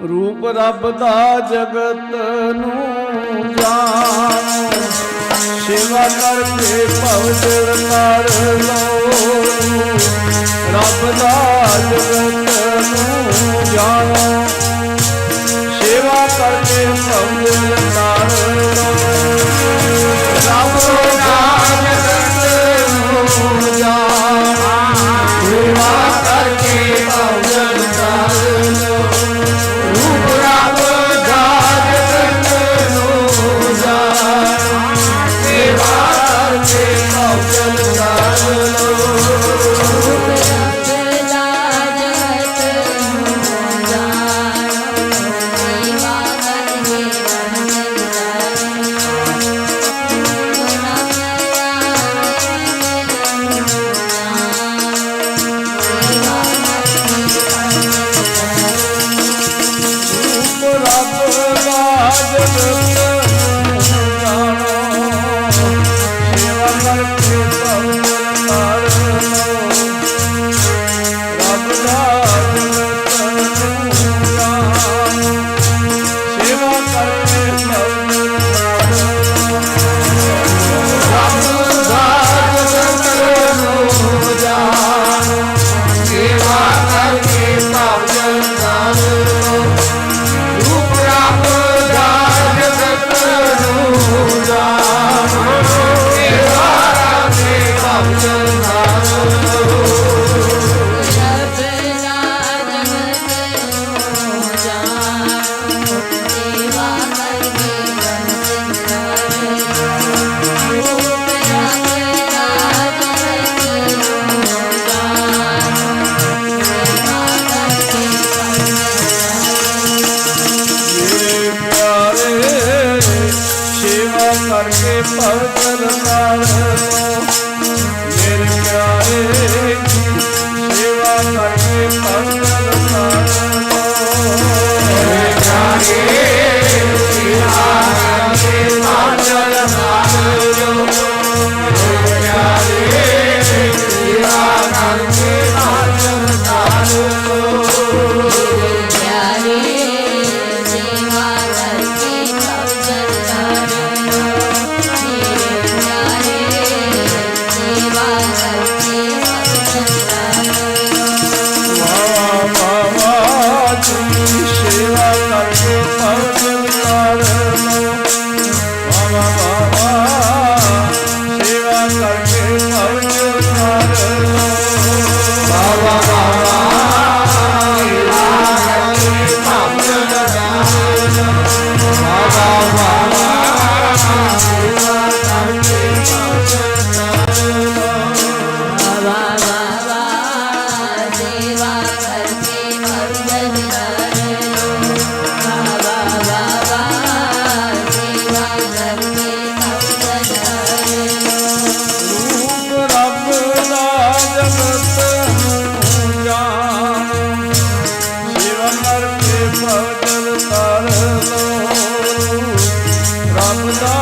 ਰੂਪ ਰੱਬ ਦਾ ਜਗਤ ਨੂੰ ਜਾਣੋ। ਸੇਵਾ ਕਰਕੇ ਭਵ ਜਲ ਕਰ ਲਓ ਰੱਬ ਦਾ ਜਗਤ ਨੂੰ ਜਾਣੋ। ਸੇਵਾ ਕਰਕੇ ਭਵ ਜਲ ਕਰ ਰੂਪ ਕਰਕੇ ਭਗਤ ਨਾਲ ਮੇਰੇ ਪਿਆਰੇ ਸੇਵਾ ਕਰਕੇ ਭਗਤ ਨਾਲ ਮੇਰੇ ਪਿਆਰੇ ਸੇਵਾ ਕਰਕੇ ਮਰ ਕੇ ਪਾਗਲ ਤਾਰ ਲੋ ਰੱਬ ਦਾ